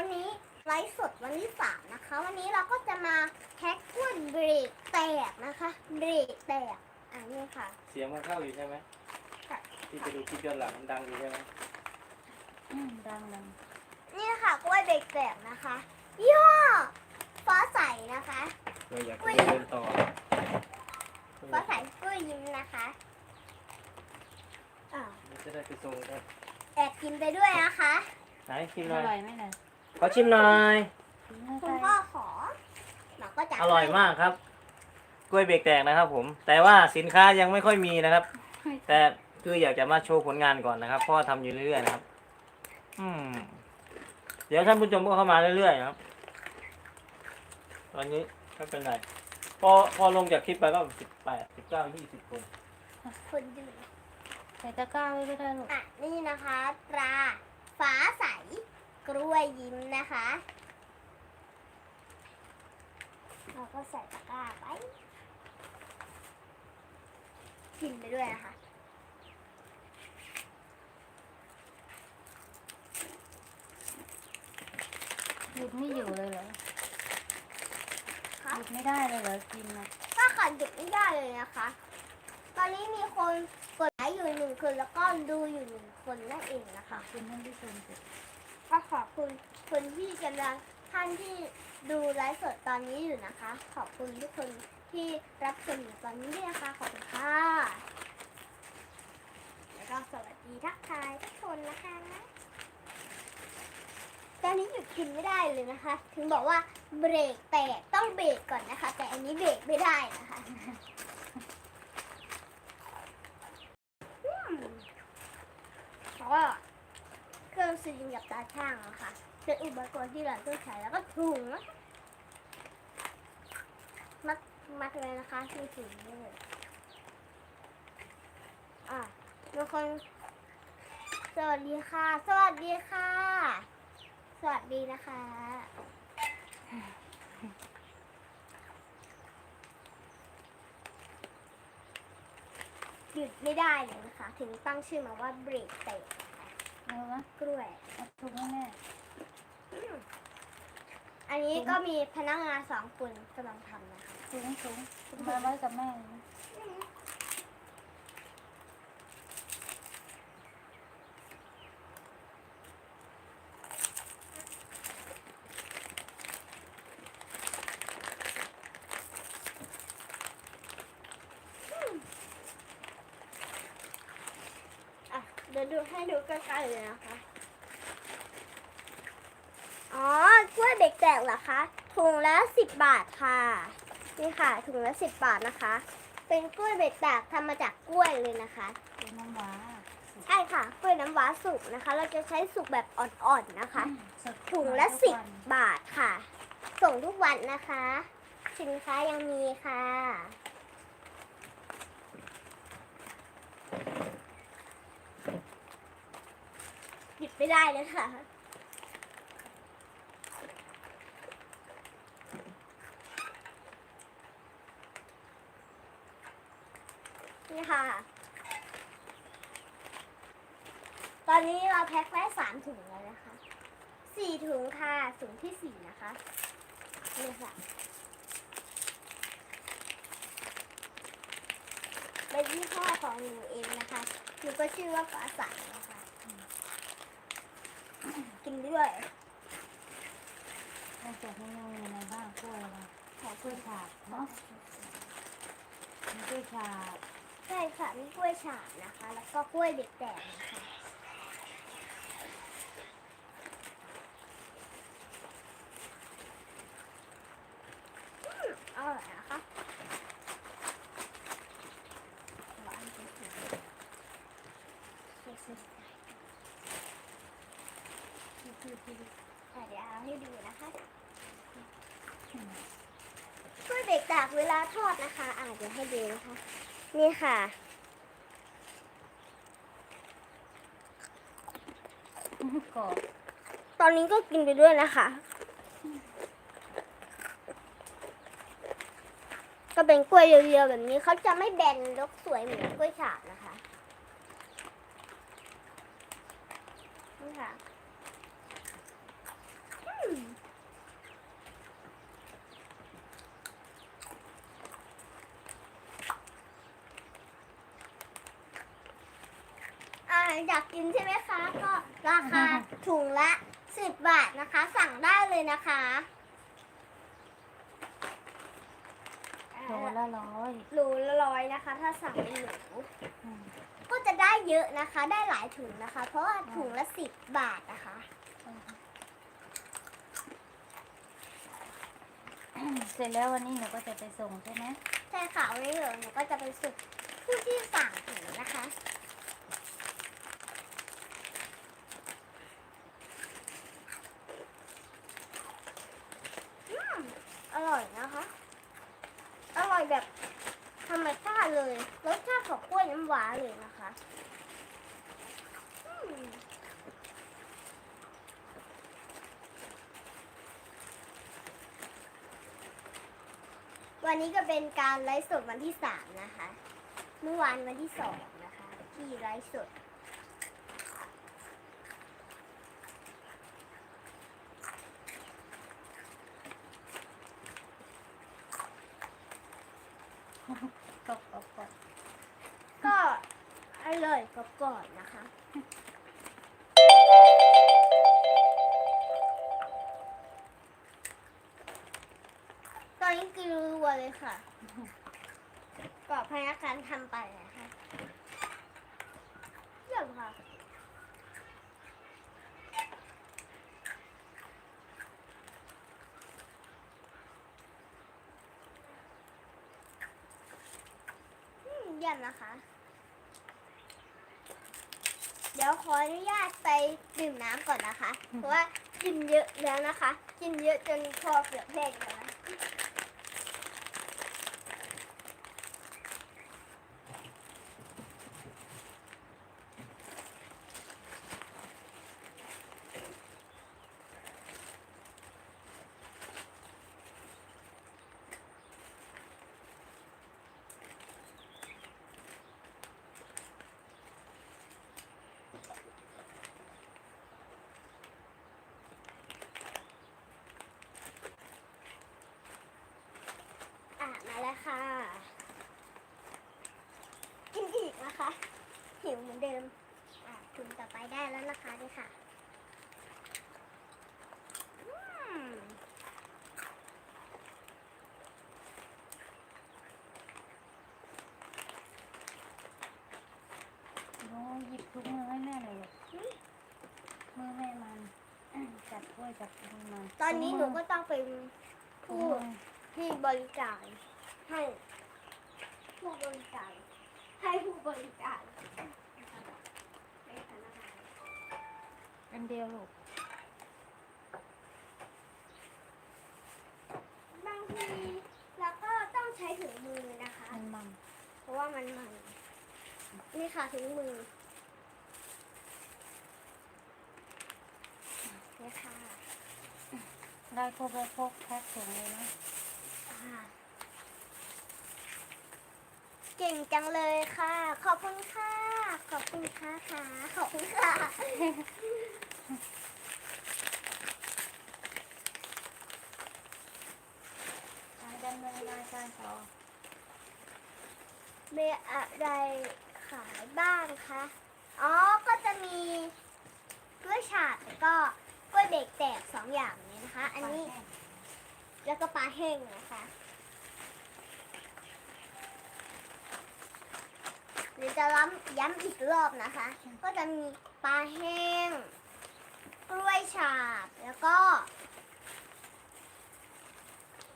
วันนี้ไลฟ์สดวันที่สามนะคะ วันนี้เราก็จะมาแท็กกล้วยเบรกแตกนะคะเบรกแตกอันนี้ค่ะเสียงมันเข้าอยู่ใช่ไหมค่ะที่ไปดูคลิปย้อนหลังมันดังอยู่ใช่ไหมอืมดังดังนี่ค่ะกล้วยเบรกแตกนะคะยี่ห้อฟ้าใสนะคะเราอยากจะเดินต่อฟ้าใสกล้วยยิ้มนะคะอ่ามันจะได้ไปส่งกันแอบกินไปด้วยนะคะไหนชิมหอน่อยร่อยไหมเนี่ย ขอชิมหน่อย คุณพ่อขอหมาก็จะอร่อยมากครับ กล้วยเบรกแตกนะครับ ผม แต่ว่าสินค้ายังไม่ค่อยมีนะครับ แต่คืออยากจะมาโชว์ผลงานก่อนนะครับเพราะว่าทำอยู่เรื่อยๆนะครับ อืม เดี๋ยวท่านผู้ชมก็เข้ามาเรื่อยๆนะครับ ตอนนี้ไม่เป็นไรพอพอลงจากคลิปไปก็สิบแปดสิบเก้ายี่สิบคนคนดูใส่ตะกร้าไว้ก็ได้ลูกอะนี่นะคะตราฟ้าใส กล้วยยิ้มนะคะ เราก็ใส่ตะกร้าไปกินไปด้วยนะคะหยุดไม่อยู่เลยเหรอครัหบยุดไม่ได้เลยเหรอกินนะก็ขาดหยุดไม่ได้เลยนะคะ ตอนนี้มีคนกดไลค์อยู่หนึ่งคนแล้วก็ดูอยู่หนึ่งคนนั่นเองนะคะคุณท่านผู้ชมสิ ก็ขอบคุณคนที่กำลังท่านที่ดูไลฟ์สดตอนนี้อยู่นะคะ ขอบคุณทุกคนที่รับชมอยู่ตอนนี้ด้วยนะคะ ขอบคุณค่ะแล้วก็สวัสดีทักทายทุกคนนะคะตอนนี้หยุดกินไม่ได้เลยนะคะ ถึงบอกว่าเบรกแตกต้องเบรกก่อนนะคะ แต่อันนี้เบรกไม่ได้นะคะอืม เพราะว่าเครื่องสลิงกับตาช่างอะค่ะเป็นอุปกรณ์ที่เราต้องใช้แล้วก็ถุงนะมัดมัดเลยนะคะที่ถุงนี่อะทุกคนสวัสดีค่ะ สวัสดีค่ะ สวัสดีนะคะหยุดไม่ได้เลยนะคะ ถึงตั้งชื่อมาว่าเบรกเตะ เอาวะกล้วยเอาถุงให้แม่อันนี้ก็มีพนักงานสองคนกำลังทำนะคะถุงถุงมาไว้กับแม่ นะอะเดี๋ยวดูให้ดูใกล้ๆเลยนะคะ อ๋อกล้วยเบรกแตกเหรอคะ ถุงละสิบบาทค่ะ นี่ค่ะ ถุงละสิบบาทนะคะ เป็นกล้วยเบรกแตกทำมาจากกล้วยเลยนะคะ เป็นน้ำว้าใช่ค่ะ กล้วยน้ำว้าสุกนะคะ เราจะใช้สุกแบบอ่อนๆนะคะสดถุงละทุกสิบวันบาทค่ะ ส่งทุกวันนะคะ สินค้ายังมีค่ะ หยุด ไม่ได้เลยค่ะนี่ค่ะ ตอนนี้เราแพ็คได้สามถุงแล้วนะคะสี่ถุงค่ะถุงที่สี่นะคะนี่ค่ะเป็นยี่ห้อของหนูเองนะคะหนูก็ชื่อว่าฟ้าใสนะคะ กินด้วยนอกจากนี้ยังมีอะไรบ้างกล้วยอะไรขอกล้วยฉาบเนาะมีกล้วยฉาบใช่ค่ะมีกล้วยฉาบนะคะ แล้วก็กล้วยเด็กแดงนะคะอืมอร่อยนะคะหวานจริงๆอะเดี๋ยวเอาให้ดูนะคะ อืม กล้วยเบรกตากเวลาทอดนะคะอ่าเดี๋ยวให้ดูนะคะ นี่ค่ะกรอบตอนนี้ก็กินไปด้วยนะคะ ก็เป็นกล้วยเรียวๆแบบนี้เขาจะไม่แบนแลกสวยเหมือนกล้วยฉาบนะคะ นี่ค่ะอื อยากกินใช่ไหมคะ ก็ราคาถุงละ10บาทนะคะ สั่งได้เลยนะคะโลละร้อยหลูละร้อยนะคะ ถ้าสั่งเป็นหลูอืมก็จะได้เยอะนะคะ ได้หลายถุงนะคะ เพราะว่าถุงละ10บาทนะคะเสร็จแล้ววันนี้หนูก็จะไปส่งใช่ไหมใช่ค่ะวันนี้เดี๋ยวหนูก็จะไปสุดผู้ที่สั่งถุงนะคะ อืม อร่อยนะคะ อร่อยแบบธรรมชาติเลย รสชาติของกล้วยน้ำว้าเลย นะคะวันนี้ก็เป็นการไลฟ์สดวันที่สามนะคะ เมื่อวานวันที่สองนะคะ ที่ไลฟ์สดก็ก็ก็ก็ อร่อยกรอบก่อนนะคะ ตอนนี้กินรัวเลยค่ะก็พนักงานทำไปนะคะเยี่ยมค่ะเยี่ยมนะคะ เดี๋ยวขออนุญาตไปดื่มน้ำก่อนนะคะ เพราะว่ากินเยอะแล้วนะคะ กินเยอะจนคอเกือบแห้งแล้วนะ แล้วค่ะ กินอีกนะคะ หิวเหมือนเดิม อะถุงต่อไปได้แล้วนะคะนี่ค่ะอืมโอ้หยิบทุกมือให้แม่หน่อยลูกมือแม่มันจับถ้วยจับมือมันตอนนี้หนูก็ต้องเป็นถุงผู้มือที่บริการ ให้ผู้บริการให้ผู้บริการให้พนักงานอันเดียวลูกบางทีเราก็ต้องใช้ถุงมือนะคะ มันมันเพราะว่ามันมันนี่ค่ะถุงมือนี่ค่ะได้ครบแล้วครบแพ็คถุงเลยนะอ่า เก่งจังเลยค่ะ ขอบคุณค่ะ ขอบคุณค่ะค่ะ ขอบคุณค่ะไปดำเนินรายการต่อมีอะไรขายบ้างคะ อ๋อ ก็จะมีกล้วยฉาบแล้วก็กล้วยเบรกแตกสองอย่างนี้นะคะ อันนี้ไปแห้งแล้วก็ปลาแห้งนะคะ เดี๋ยวจะย้ำย้ำอีกรอบนะคะ ก็จะมีปลาแห้ง กล้วยฉาบ แล้วก็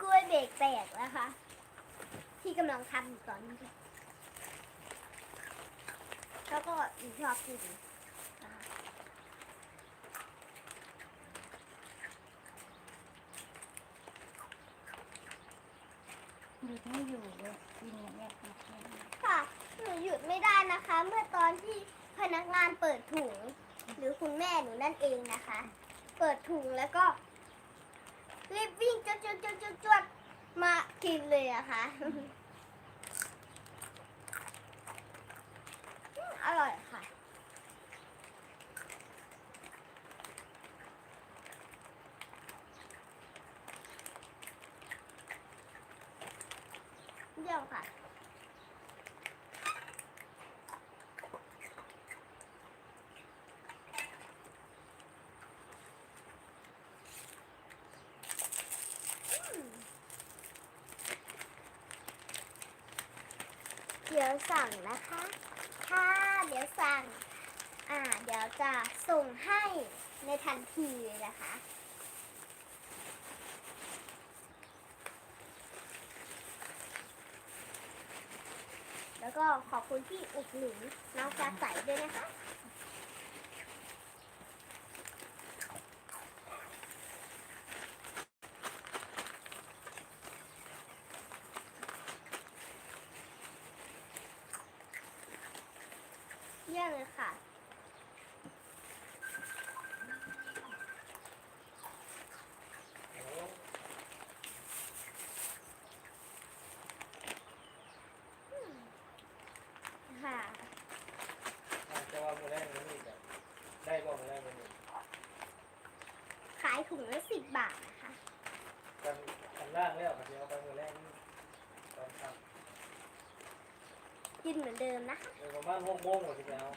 กล้วยเบรกแตกนะคะ ที่กำลังทำอยู่ตอนนี้แล้วก็อีกชอบกินนะคะหยุดไม่อยู่เลยกินอย่างเงี้ยค่ะ หนูหยุดไม่ได้นะคะ เมื่อตอนที่พนักงานเปิดถุง หรือคุณแม่หนูนั่นเองนะคะ เปิดถุงแล้วก็รีบวิ่งจวดจวดจวดจวดจวดมากินเลยอะค่ะมอร่อยค่ะ เยี่ยมค่ะ ยวสั่งนะคะถ้าเดี๋ยวสั่ง อ่า เดี๋ยวจะส่งให้ในทันทีเลยนะคะ แล้วก็ขอบคุณที่อุดหนุนน้องฟ้าใสด้วยนะคะ เยี่ยมเลยค่ะ ค่ะ จะว่ามือแรกมันนี่จะได้บ่มือแรกมันนี่ ขายถุงละสิ บบาทนะคะกันกันล่างแล้วกันเดียวไปมือแรกนี่ตอนทกินเหมือนเดิมนะคะำเดี๋ยวประมาณหกโมงหมดทีแล้ว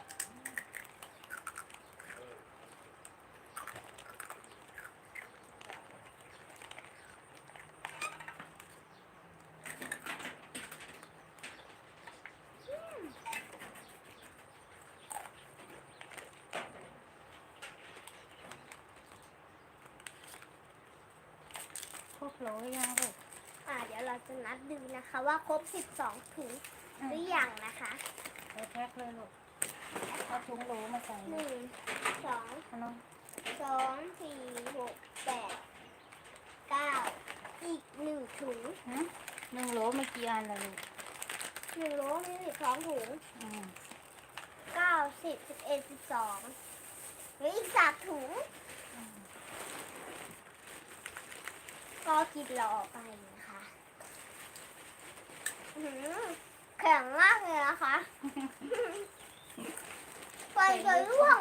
ครบโหลยังลูก อ่า เดี๋ยวเราจะนัดดูนะคะ ว่าครบ 12 ถุงหรือยังนะคะไปแพ็คเลยลูกเอาถุงโหลมาใส่หนึ่งสองเอาน้องสองสี่หกแปดเก้าอีกหนึ่งถุงฮะหนึ่งโหลไม่กี่อันละลูกหนึ่งโหลมีสิบสองถุงอืมเก้าสิบสิบเอ็ดสิบสองเหลืออีกสามถุงอืมก็กินรอไปนะคะอื้อหือ แข็งมากเลยนะคะไฟจะร่วง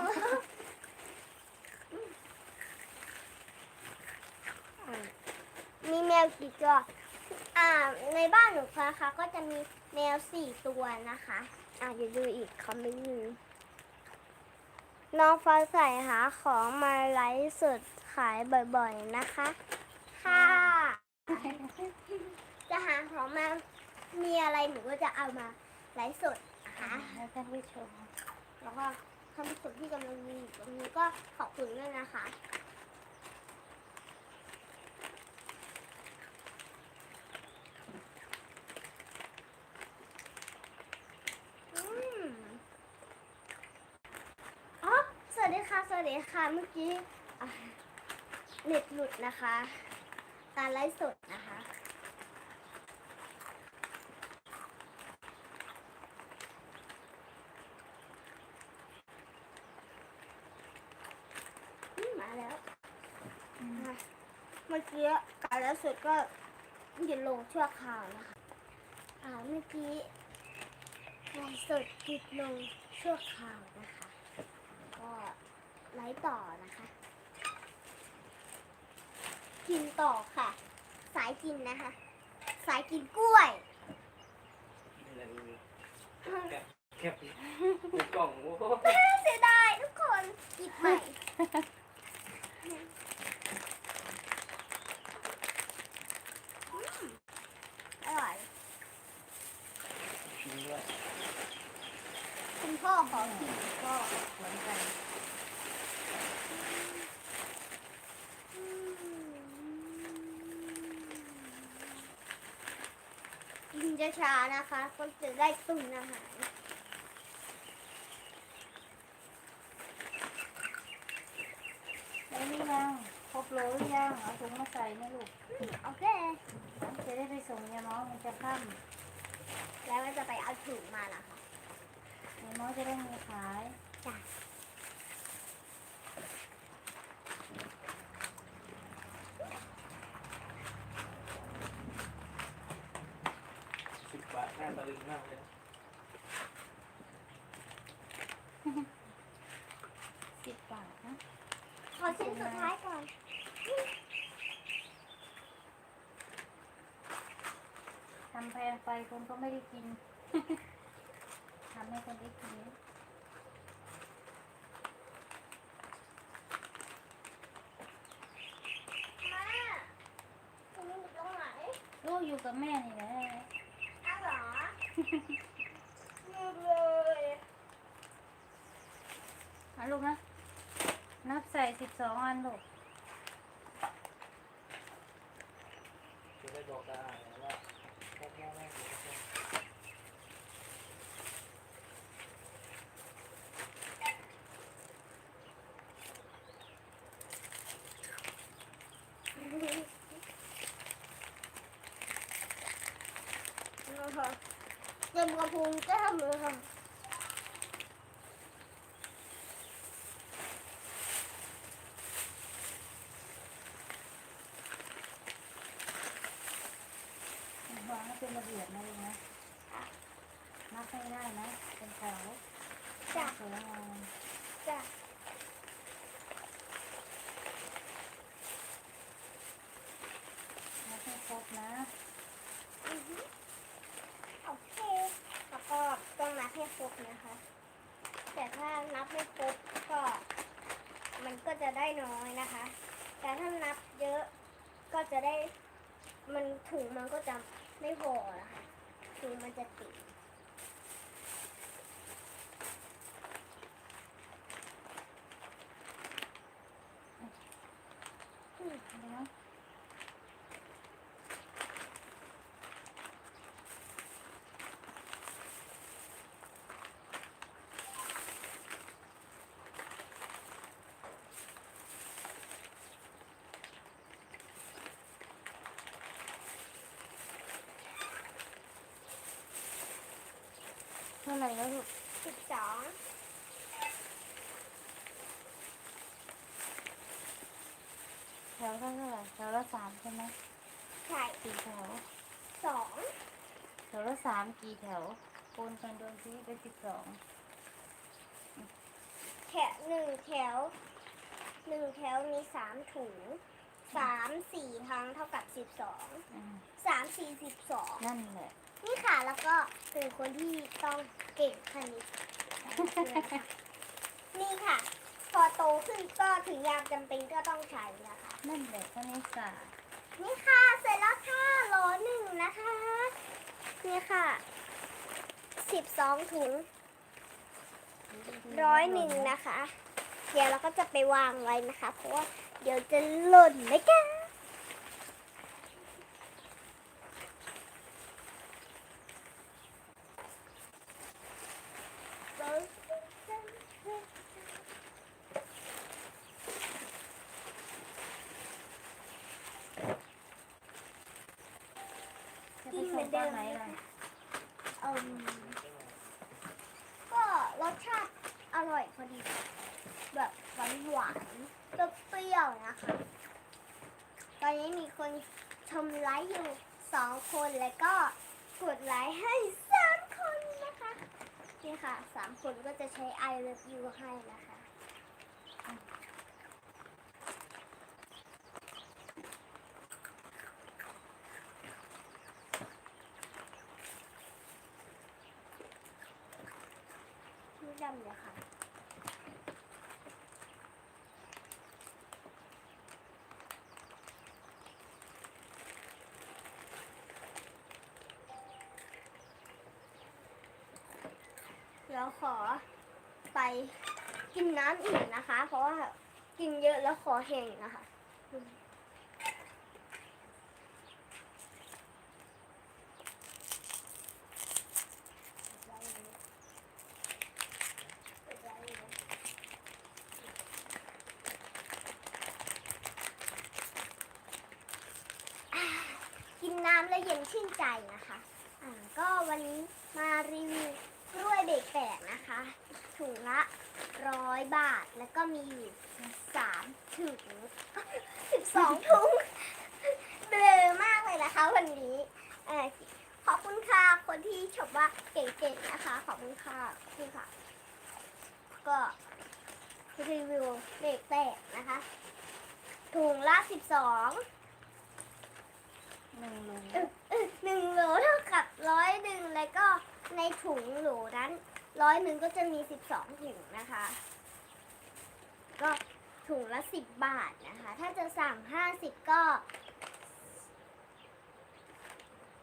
มีแมวกี่ตัวอ่า ในบ้านหนูนะคะ ก็จะมีแมวสี่ตัวนะคะ อ่าเดี๋ยวดูอีกคอมเมนต์หนึ่งน้องฟ้าใสหาของมาไลฟ์สดขายบ่อยๆนะคะ ค่ะ จะหาของมา มีอะไรหนูก็จะเอามาไลฟ์สดนะคะให้ท่านผู้ชมแล้วก็ท่านผู้ชมที่กำลังมีอยู่ตรงนี้ก็ขอบคุณด้วยนะคะอ๋อสวัสดีค่ะ สวัสดีค่ะ เมื่อกี้เน็ตหลุดนะคะ การไลฟ์สดนะคะ อืมมาแล้ว อืม อะเมื่อกี้การไลฟ์ สดก็หยุดลงชั่วคราวนะคะอ่าเมื่อกี้ไลฟ์สดหยุดลงชั่วคราวนะคะ ก็ไลฟ์ต่อนะคะ กินต่อค่ะ สายกินนะคะ สายกินกล้วยแคบแคบในกล่องโอ้เสียดายทุกคนหยิบใหม่ อืมอร่อย กินด้วย คุณ พ่อขอกินก็เหมือนกันกินช้าๆนะคะ ก็จะได้ตุนอาหารแล้วนี่ยังครบโหลหรือยังเอาถุงมาใส่นะลูกอืมโอเค จะได้ไปส่งยายน้องมันจะค่แล้วก็จะไปเอาถุงมานะคะำยาย น้องจะได้มีขายจ้ะสิบบาทหน้าตะลึงมากเลยสิบบาทนะขอชิ้นสุดท้ายก่อนทำแพงไปคนก็ไม่ได้กินทำให้คนได้กินมาคุณอยู่ตรงไหนลูกอยู่กับแม่นี่แหละอ้าวเหรอเลยอะลูกนะ นับใส่สิบสองอันลูก จะได้บอกได้ว่าพวกแม่แม่ นะคะ เต็มกระพุ้งแก้มเลยค่ะวางให้เป็นระเบียบนะลูกนะนับให้ได้นะ เป็นแถวจ้ะสวยงามจ้ะนับให้ครบนะ อือฮึโอเคแล้วก็ต้องนับให้ครบนะคะ แต่ถ้านับไม่ครบก็มันก็จะได้น้อยนะคะ แต่ถ้านับเยอะก็จะได้มันถุงมันก็จะไม่พอนะคะถุงมันจะติดาไหร่แล้วลูกสิบสองแถวเท่าไหร่แถวละสามใช่ไหมใช่กี่แถวสองแถวละสามกี่แถวคูณกันโดนที่เป็นสิบสองแถวหนึ่งแถวหนึ่งแถวมีสามถุงสามสี่ครั้งเท่ากับสิบสองอืมสามสี่สิบสองนั่นแหละ นี่ค่ะแล้วก็เป็นคนที่ต้องเก่งคณิตด้วยค่ะนี่ค่ะ พอโตขึ้นก็ถึงยามจำเป็นก็ต้องใช้นะคะนั่นแหละคณิตศาสตร์นี่ค่ะเสร็จแล้วค่ะโหลหนึ่งนะคะ นี่ค่ะสิบสองถุงร้อยหนึ่งนะคะ เดี๋ยวเราก็จะไปวางไว้นะคะ เพราะว่าเดี๋ยวจะหล่นนะคะกิจะไป นเห ส่ มื ง อน ต เดิ อน ม ไหน นะ ล่ะ คะเอิ่มก็รสชาติอร่อยพอดี แบบหวานหวานๆเปรี้ยวๆนะคะ ตอนนี้มีคนชมไลค์อยู่สองคนแล้วก็กดไลค์ให้สามคนนะคะ นี่ค่ะสามคนก็จะใช้ I love you ให้นะคะ ไม่ดำเลยค่ะ แล้วขอไปกินน้ำอีกนะคะ เพราะว่ากินเยอะแล้วคอแห้งนะคะ กินน้ำแล้วเย็นชื่นใจนะคะ อ่าก็วันนี้มารีวิวกล้วยเบรกแตกนะคะ ถุงละ ร้อยบาท แล้วก็มีอยู่สามถุงสิบสองถุงเบลอมากเลยนะคะ วันนี้เอ่อขอบคุณค่ะ คนที่ชมว่าเก่งๆนะคะ ขอบคุณค่ะขอบคุณค่ะ ก็รีวิวเบรกแตกนะคะ ถุงละสิบสองหนึ่งโลเออเออหนึ่งโหลเท่ากับร้อยหนึ่งแล้วก็ในถุงโหลนั้น ร้อยหนึ่งก็จะมีสิบสองถุงนะคะ ก็ถุงละสิบบาทนะคะ ถ้าจะสั่งห้าสิบก็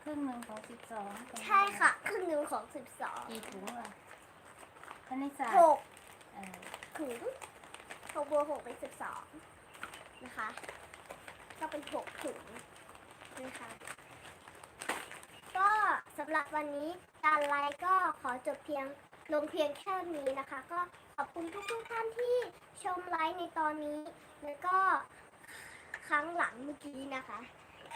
ครึ่งหนึ่งของสิบสองใช่ค่ะครึ่งหนึ่งของสิบสองกี่ถุงล่ะคณิตศาสตหร์กเออถุงหกบวกหกเป็นสิบสองนะคะก็เป็นหกถุงนะคะ ก็สำหรับวันนี้การไลฟ์ก็ขอจบเพียง ลงเพียงแค่นี้นะคะ ก็ขอบคุณทุกๆท่านที่ชมไลฟ์ในตอนนี้ แล้วก็ครั้งหลังเมื่อกี้นะคะ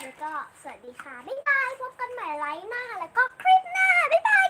แล้วก็สวัสดีค่ะ บ๊ายบาย พบกันใหม่ไลฟ์หน้า แล้วก็คลิปหน้า บ๊ายบาย